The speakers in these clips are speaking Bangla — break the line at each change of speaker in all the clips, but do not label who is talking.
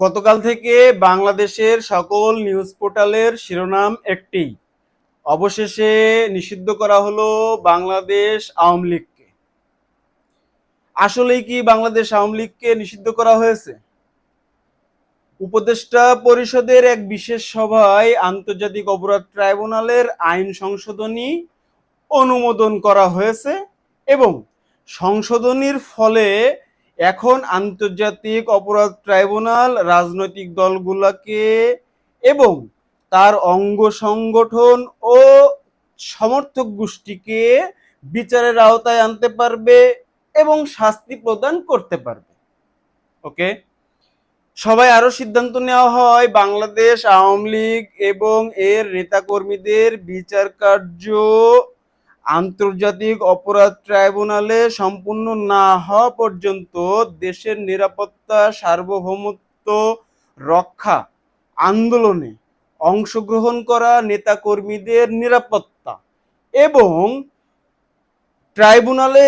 গতকাল থেকে বাংলাদেশের সকল নিউজ পোর্টালের শিরোনাম একটি। অবশেষে নিষিদ্ধ করা হলো বাংলাদেশ আওয়ামী লীগকে। আসলেই কি বাংলাদেশ আওয়ামী লীগকে নিষিদ্ধ করা হয়েছে? উপদেষ্টা পরিষদের এক বিশেষ সভায় আন্তর্জাতিক অপরাধ ট্রাইব্যুনালের আইন সংশোধনী অনুমোদন করা হয়েছে এবং সংশোধনীর ফলে এখন আন্তর্জাতিক অপরাধ ট্রাইব্যুনাল রাজনৈতিক দলগুলোকে এবং তার অঙ্গ সংগঠন ও সমর্থক গোষ্ঠীকে বিচারের আওতায় আনতে পারবে এবং শাস্তি প্রদান করতে পারবে। ওকে? সবাই আরও সিদ্ধান্ত নেওয়া হয়, বাংলাদেশ, আওয়ামী লীগ এবং এর নেতাকর্মীদের বিচার কার্য আন্তর্জাতিক অপরাধ ট্রাইব্যুনালে সম্পূর্ণ না হওয়া পর্যন্ত দেশের নিরাপত্তা, সার্বভৌমত্ব রক্ষা আন্দোলনে অংশগ্রহণ করা নেতাকর্মীদের নিরাপত্তা এবং ট্রাইব্যুনালে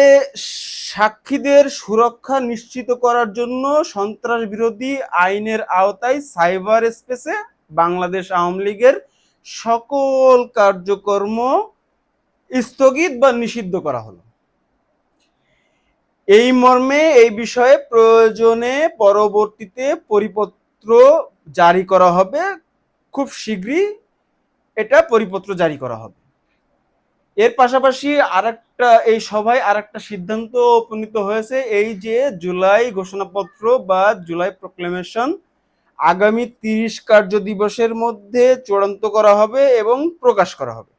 সাক্ষীদের সুরক্ষা নিশ্চিত করার জন্য সন্ত্রাস বিরোধী আইনের আওতায় সাইবার স্পেসে বাংলাদেশ আওয়ামী লীগের সকল কার্যকর্ম স্থগিত বা নিষিদ্ধ করা হলো। এই মর্মে এই বিষয়ে প্রয়োজনে পরবর্তীতে পরিপত্র জারি করা হবে। খুব শীঘ্রই এটা পরিপত্র জারি করা হবে। এর পাশাপাশি আরেকটা, এই সভায় আরেকটা সিদ্ধান্ত উপনীত হয়েছে, এই যে জুলাই ঘোষণাপত্র বা জুলাই প্রক্লেমেশন আগামী তিরিশ কার্য দিবসের মধ্যে চূড়ান্ত করা হবে এবং প্রকাশ করা হবে।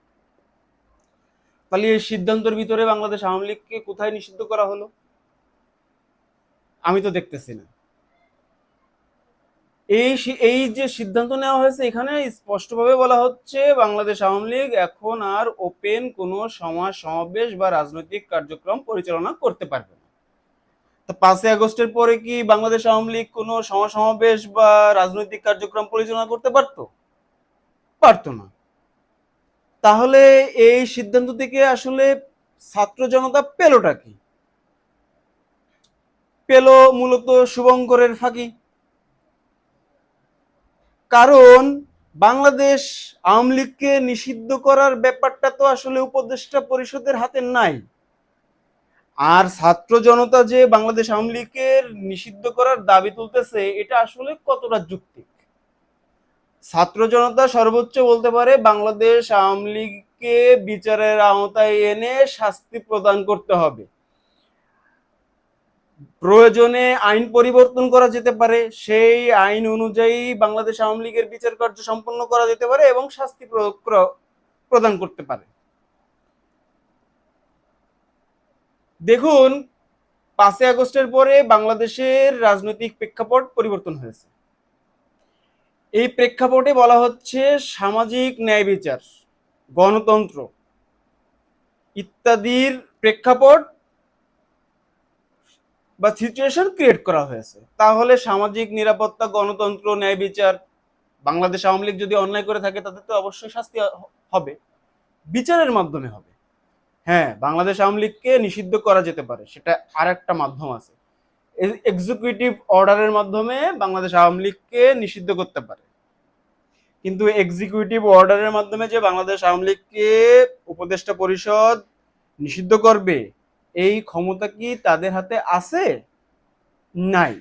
তাহলে এই সিদ্ধান্তের ভিতরে বাংলাদেশ আওয়ামী লীগকে কোথায় নিষিদ্ধ করা হলো? আমি তো দেখতেছি না। এই এই যে সিদ্ধান্ত নেওয়া হয়েছে, এখানে স্পষ্টভাবে বলা হচ্ছে বাংলাদেশ আওয়ামী লীগ এখন আর ওপেন কোনো সমাজ সমাবেশ বা রাজনৈতিক কার্যক্রম পরিচালনা করতে পারবে না। তো পাঁচই আগস্টের পরে কি বাংলাদেশ আওয়ামী লীগ কোনো সমাজ সমাবেশ বা রাজনৈতিক কার্যক্রম পরিচালনা করতে পারতো? পারতো না। তাহলে এই সিদ্ধান্ত থেকে আসলে ছাত্র জনতা পেলোটা কি? পেল মূলত শুভঙ্করের ফাঁকি। কারণ বাংলাদেশ আওয়ামী লীগকে নিষিদ্ধ করার ব্যাপারটা তো আসলে উপদেষ্টা পরিষদের হাতে নাই। আর ছাত্র জনতা যে বাংলাদেশ আওয়ামী লীগের নিষিদ্ধ করার দাবি তুলতেছে, এটা আসলে কতটা যুক্তি? ছাত্র জনতা সর্বোচ্চ বলতে পারে বাংলাদেশ আওয়ামী লীগকে বিচারের আওতায় এনে শাস্তি প্রদান করতে হবে। প্রয়োজনে আইন পরিবর্তন করা যেতে পারে, সেই আইন অনুযায়ী বাংলাদেশ আওয়ামী লীগের বিচার কার্য সম্পন্ন করা যেতে পারে এবং শাস্তি প্র- প্র- প্রদান করতে পারে। দেখুন, পাঁচই আগস্টের পরে বাংলাদেশের রাজনৈতিক প্রেক্ষাপট পরিবর্তন হয়েছে। এই প্রেক্ষাপটে বলা হচ্ছে সামাজিক ন্যায় বিচার, গণতন্ত্র ইত্যাদির প্রেক্ষাপট বা সিচুয়েশন ক্রিয়েট করা হয়েছে। তাহলে সামাজিক নিরাপত্তা, গণতন্ত্র, ন্যায় বিচার, বাংলাদেশ আওয়ামী লীগ যদি অন্যায় করে থাকে তাদের তো অবশ্যই শাস্তি হবে। বিচারের মাধ্যমে হবে। হ্যাঁ বাংলাদেশ আওয়ামী লীগকে নিষিদ্ধ করা যেতে পারে, সেটা আর একটা মাধ্যম আছে। এক্সিকিউটিভ অর্ডারের মাধ্যমে বাংলাদেশ আওয়ামী লীগকে নিষিদ্ধ করতে পারে। কিন্তু এক্সিকিউটিভ অর্ডারের মাধ্যমে যে বাংলাদেশ আওয়ামী লীগকে উপদেষ্টা পরিষদ নিষিদ্ধ করবে, এই ক্ষমতা কি তাদের হাতে আছে? নাই।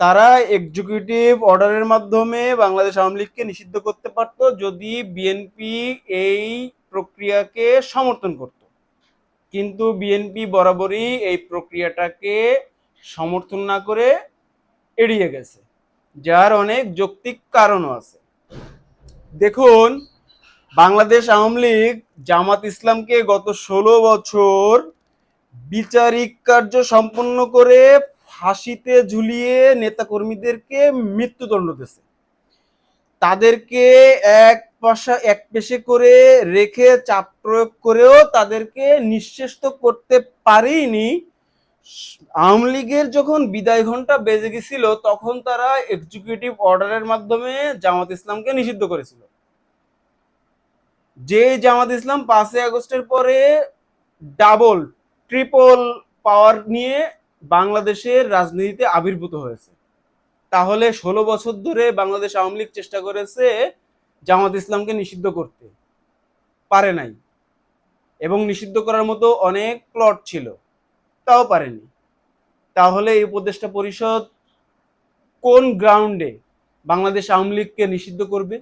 তারা এক্সিকিউটিভ অর্ডারের মাধ্যমে বাংলাদেশ আওয়ামী লীগকে নিষিদ্ধ করতে পারত যদি বিএনপি এই প্রক্রিয়াকে সমর্থন করত। কিন্তু বিএনপি বরাবরই এই প্রক্রিয়াটাকে সমর্থন না করে এড়িয়ে গেছে, যার অনেক যৌক্তিক কারণও আছে। দেখুন, বাংলাদেশ আওয়ামী লীগ জামাত ইসলামকে গত ষোলো বছর বিচারিক কার্য সম্পন্ন করে ফাঁসিতে ঝুলিয়ে নেতাকর্মীদেরকে মৃত্যুদণ্ড দিয়েছে। তাদেরকে এক পাশা, এক পেশে করে রেখে চাপ প্রয়োগ করেও তাদেরকে নিঃশেষ করতে পারেনি আওয়ামী লীগের যখন বিদায় ঘণ্টা বেজে গেছিল, তখন তারা এক্সিকিউটিভ অর্ডারের মাধ্যমে জামাত ইসলামকে নিষিদ্ধ করেছিল। যে জামাত ইসলাম পাঁচই আগস্টের পরে ডাবল ট্রিপল পাওয়ার নিয়ে বাংলাদেশের রাজনীতিতে আবির্ভূত হয়েছে। তাহলে ষোলো বছর ধরে বাংলাদেশ আওয়ামী লীগ চেষ্টা করেছে জামাত ইসলামকে নিষিদ্ধ করতে। পারে নাই। এবং নিষিদ্ধ করার মতো অনেক প্লট ছিল। তাও পারেনি। তাহলে এই উপদেষ্টা পরিষদ কোন গ্রাউন্ডে বাংলাদেশ আওয়ামী লীগকে নিষিদ্ধ করবে?